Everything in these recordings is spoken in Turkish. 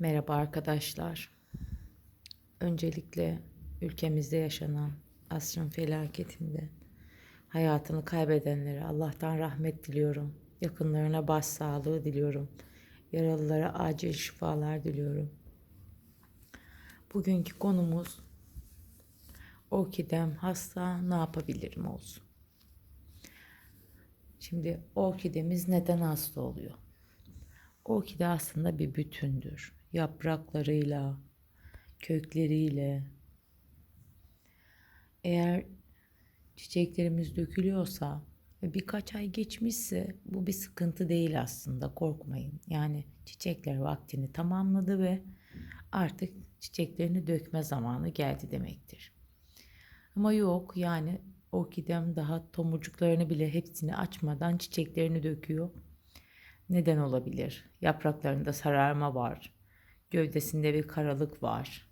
Merhaba arkadaşlar. Öncelikle ülkemizde yaşanan asrın felaketinde hayatını kaybedenlere Allah'tan rahmet diliyorum. Yakınlarına başsağlığı diliyorum. Yaralılara acil şifalar diliyorum. Bugünkü konumuz orkidem hasta ne yapabilirim olsun. Şimdi orkidemiz neden hasta oluyor? Orkide aslında bir bütündür. Yapraklarıyla, kökleriyle. Eğer çiçeklerimiz dökülüyorsa ve birkaç ay geçmişse bu bir sıkıntı değil aslında. Korkmayın. Yani çiçekler vaktini tamamladı ve artık çiçeklerini dökme zamanı geldi demektir. Ama yok yani orkidem daha tomurcuklarını bile hepsini açmadan çiçeklerini döküyor. Neden olabilir? Yapraklarında sararma var. Gövdesinde bir karalık var.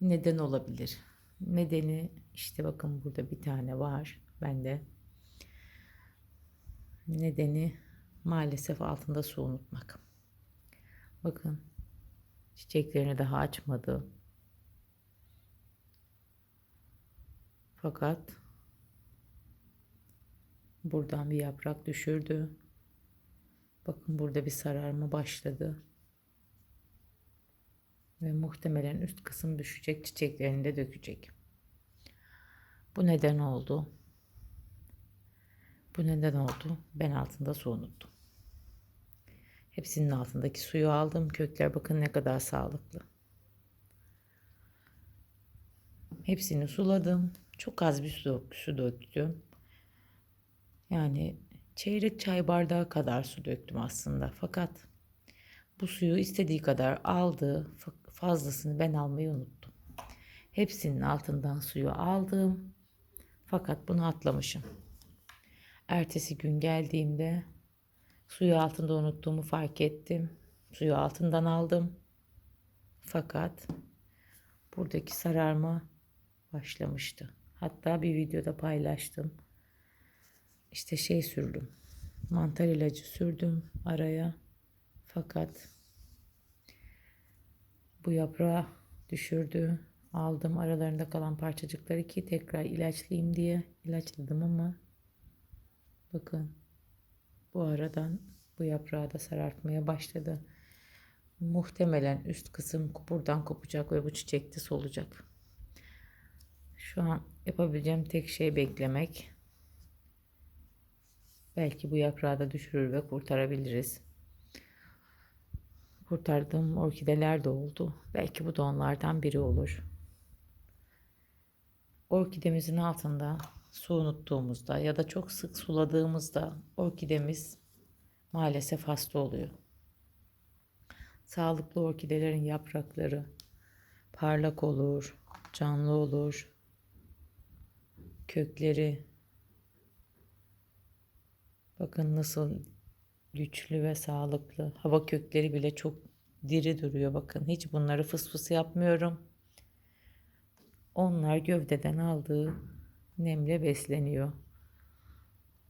Neden olabilir? Nedeni işte bakın burada bir tane var bende. Nedeni maalesef altında su unutmak. Bakın çiçeklerini daha açmadı. Fakat buradan bir yaprak düşürdü. Bakın burada bir sararma başladı. Ve muhtemelen üst kısım düşecek, çiçeklerini de dökecek. Bu neden oldu? Bu neden oldu? Ben altında su unuttum. Hepsinin altındaki suyu aldım. Kökler bakın ne kadar sağlıklı. Hepsini suladım. Çok az bir su, su döktüm. Yani çeyrek çay bardağı kadar su döktüm aslında. Fakat bu suyu istediği kadar aldı. Fazlasını ben almayı unuttum. Hepsinin altından suyu aldım. Fakat bunu atlamışım. Ertesi gün geldiğimde suyu altında unuttuğumu fark ettim. Suyu altından aldım. Fakat buradaki sararma başlamıştı. Hatta bir videoda paylaştım. İşte şey sürdüm. Mantar ilacı sürdüm araya. Fakat bu yaprağı düşürdü. Aldım aralarında kalan parçacıkları ki tekrar ilaçlayayım diye ilaçladım ama bakın bu aradan bu yaprağı da sarartmaya başladı. Muhtemelen üst kısım buradan kopacak ve bu çiçekte solacak. Şu an yapabileceğim tek şey beklemek. Belki bu yaprağı da düşürür ve kurtarabiliriz. Kurtardığım orkideler de oldu. Belki bu da onlardan biri olur. Orkidemizin altında su unuttuğumuzda ya da çok sık suladığımızda orkidemiz maalesef hasta oluyor. Sağlıklı orkidelerin yaprakları parlak olur, canlı olur. Kökleri bakın nasıl güçlü ve sağlıklı. Hava kökleri bile çok diri duruyor bakın. Hiç bunları fıs fıs yapmıyorum. Onlar gövdeden aldığı nemle besleniyor.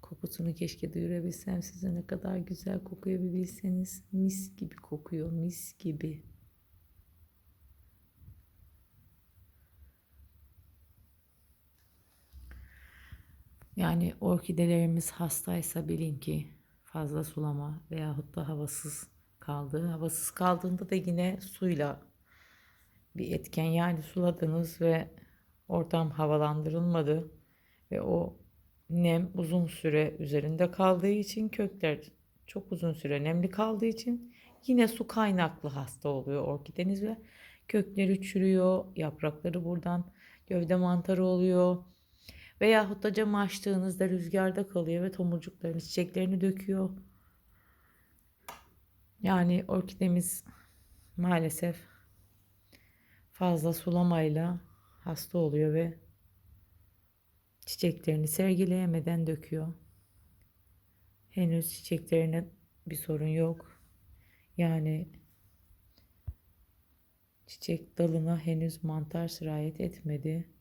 Kokusunu keşke duyurabilsem size ne kadar güzel kokuyor bir bilseniz. Mis gibi kokuyor, mis gibi. Yani orkidelerimiz hastaysa bilin ki fazla sulama veyahut da havasız kaldı. Havasız kaldığında da yine suyla bir etken yani suladınız ve ortam havalandırılmadı ve o nem uzun süre üzerinde kaldığı için kökler çok uzun süre nemli kaldığı için yine su kaynaklı hasta oluyor orkideniz ve kökleri çürüyor, yaprakları buradan gövde mantarı oluyor. Veyahut da camı açtığınızda rüzgarda kalıyor ve tomurcuklarını, çiçeklerini döküyor. Yani orkidemiz maalesef fazla sulamayla hasta oluyor ve çiçeklerini sergileyemeden döküyor. Henüz çiçeklerine bir sorun yok. Yani çiçek dalına henüz mantar sirayet etmedi.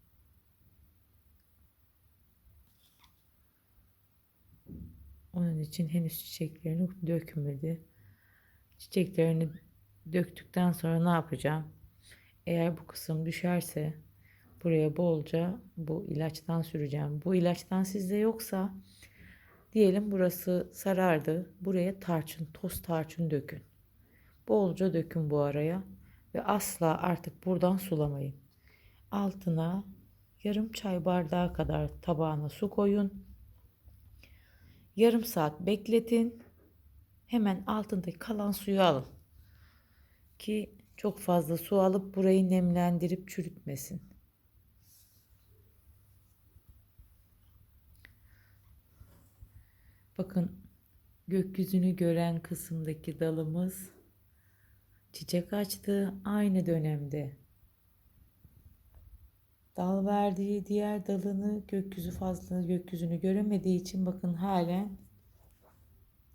Onun için henüz çiçeklerini dökmedi. Çiçeklerini döktükten sonra ne yapacağım? Eğer bu kısım düşerse buraya bolca bu ilaçtan süreceğim. Bu ilaçtan sizde yoksa diyelim burası sarardı. Buraya tarçın, toz tarçın dökün. Bolca dökün bu araya ve asla artık buradan sulamayın. Altına yarım çay bardağı kadar tabağına su koyun. Yarım saat bekletin. Hemen altındaki kalan suyu alın. Ki çok fazla su alıp burayı nemlendirip çürütmesin. Bakın gökyüzünü gören kısımdaki dalımız çiçek açtı aynı dönemde. Dal verdiği diğer dalını gökyüzü fazla gökyüzünü göremediği için bakın halen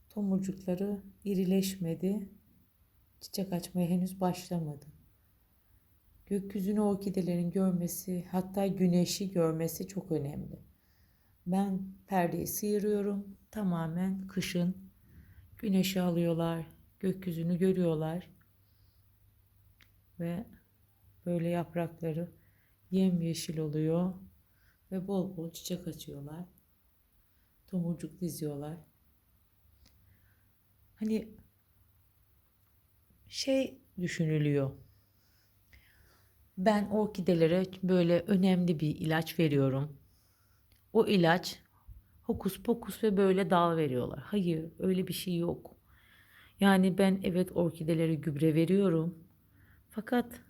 tomurcukları irileşmedi. Çiçek açmaya henüz başlamadı. Gökyüzünü orkidelerin görmesi, hatta güneşi görmesi çok önemli. Ben perdeyi sıyırıyorum. Tamamen kışın güneşi alıyorlar, gökyüzünü görüyorlar. Ve böyle yaprakları yemyeşil oluyor ve bol bol çiçek açıyorlar. Tomurcuk diziyorlar. Hani şey düşünülüyor. Ben orkidelere böyle önemli bir ilaç veriyorum. O ilaç hokus pokus ve böyle dal veriyorlar. Hayır, öyle bir şey yok. Yani ben evet orkidelere gübre veriyorum. Fakat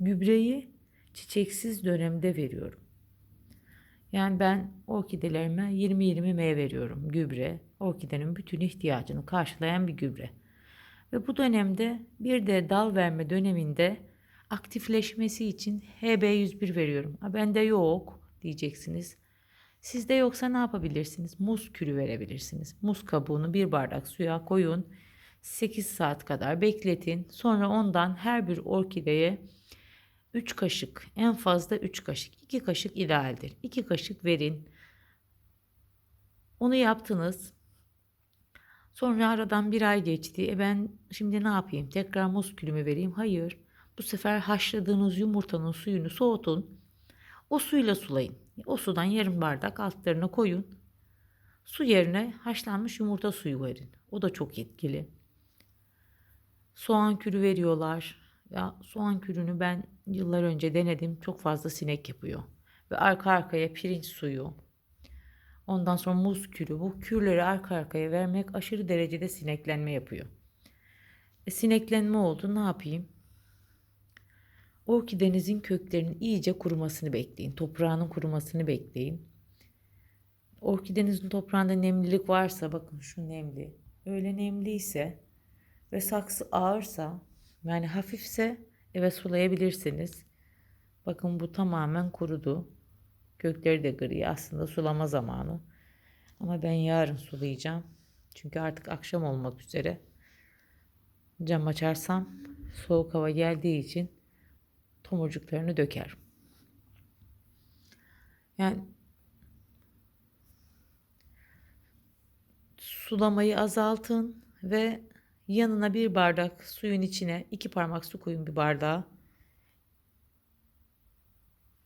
gübreyi çiçeksiz dönemde veriyorum. Yani ben orkidelerime 20-20 M veriyorum gübre. Orkidenin bütün ihtiyacını karşılayan bir gübre. Ve bu dönemde bir de dal verme döneminde aktifleşmesi için HB101 veriyorum. Ha, bende yok diyeceksiniz. Sizde yoksa ne yapabilirsiniz? Muz kürü verebilirsiniz. Muz kabuğunu bir bardak suya koyun. 8 saat kadar bekletin. Sonra ondan her bir orkideye 3 kaşık en fazla 3 kaşık 2 kaşık idealdir. 2 kaşık verin. Onu yaptınız. Sonra aradan bir ay geçti. E ben şimdi ne yapayım? Tekrar muz külümü vereyim? Hayır. Bu sefer haşladığınız yumurtanın suyunu soğutun. O suyla sulayın. O sudan yarım bardak altlarına koyun. Su yerine haşlanmış yumurta suyu verin. O da çok etkili. Soğan kürü veriyorlar. Ya soğan kürünü ben yıllar önce denedim. Çok fazla sinek yapıyor. Ve arka arkaya pirinç suyu. Ondan sonra muz kürü. Bu kürleri arka arkaya vermek aşırı derecede sineklenme yapıyor. E, sineklenme oldu. Ne yapayım? Orkidenizin köklerinin iyice kurumasını bekleyin. Toprağının kurumasını bekleyin. Orkidenizin toprağında nemlilik varsa bakın şu nemli. Öyle nemliyse ve saksı ağırsa yani hafifse eve sulayabilirsiniz. Bakın bu tamamen kurudu. Kökleri de gri aslında sulama zamanı. Ama ben yarın sulayacağım. Çünkü artık akşam olmak üzere. Cam açarsam soğuk hava geldiği için tomurcuklarını döker. Yani sulamayı azaltın ve yanına bir bardak suyun içine iki parmak su koyun bir bardağa.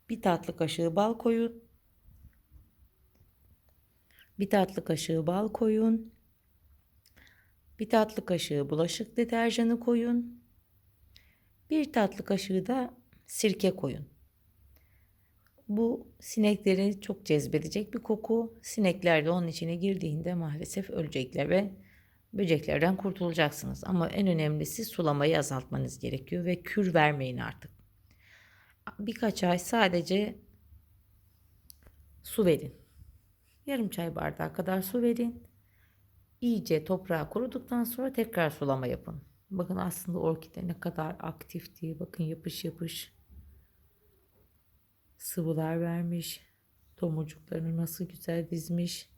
Bir tatlı kaşığı bal koyun. Bir tatlı kaşığı bal koyun. Bir tatlı kaşığı bulaşık deterjanı koyun. Bir tatlı kaşığı da sirke koyun. Bu sinekleri çok cezbedecek bir koku. Sinekler de onun içine girdiğinde maalesef ölecekler ve böceklerden kurtulacaksınız. Ama en önemlisi sulamayı azaltmanız gerekiyor ve kür vermeyin artık. Birkaç ay sadece su verin. Yarım çay bardağı kadar su verin. İyice toprağı kuruduktan sonra tekrar sulama yapın. Bakın aslında orkide ne kadar aktifti. Bakın yapış yapış sıvılar vermiş. Tomurcuklarını nasıl güzel dizmiş.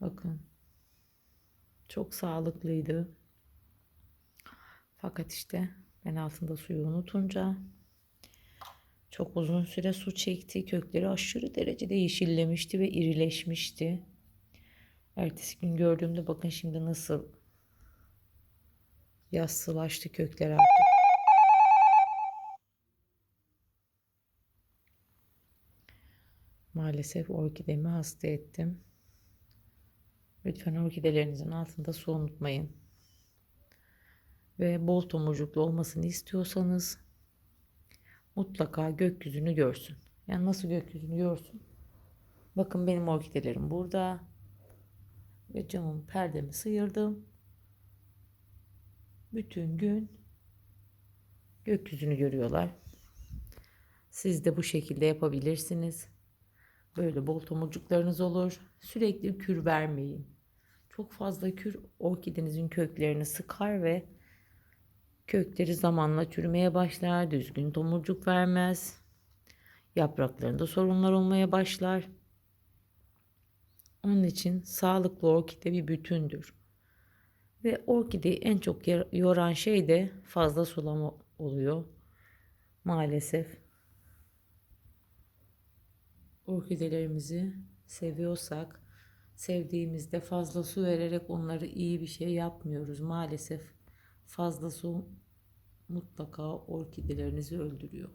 Bakın. Çok sağlıklıydı. Fakat işte ben altında suyu unutunca çok uzun süre su çekti. Kökleri aşırı derecede yeşillemişti ve irileşmişti. Ertesi gün gördüğümde bakın şimdi nasıl Yassılaştı kökler artık. Maalesef orkidemi hasta ettim. Lütfen orkidelerinizin altında su unutmayın. Ve bol tomurcuklu olmasını istiyorsanız mutlaka gökyüzünü görsün. Yani nasıl gökyüzünü görsün? Bakın benim orkidelerim burada. Ve camın perdemi sıyırdım. Bütün gün gökyüzünü görüyorlar. Siz de bu şekilde yapabilirsiniz. Böyle bol tomurcuklarınız olur. Sürekli kür vermeyin. Çok fazla kür orkidenizin köklerini sıkar ve kökleri zamanla çürümeye başlar. Düzgün tomurcuk vermez. Yapraklarında sorunlar olmaya başlar. Onun için sağlıklı orkide bir bütündür. Ve orkideyi en çok yoran şey de fazla sulama oluyor. Maalesef. Orkidelerimizi seviyorsak, sevdiğimizde fazla su vererek onları iyi bir şey yapmıyoruz. Maalesef fazla su mutlaka orkidelerinizi öldürüyor.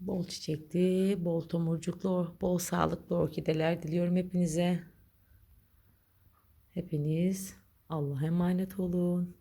Bol çiçekli, bol tomurcuklu, bol sağlıklı orkideler diliyorum hepinize. Hepiniz Allah'a emanet olun.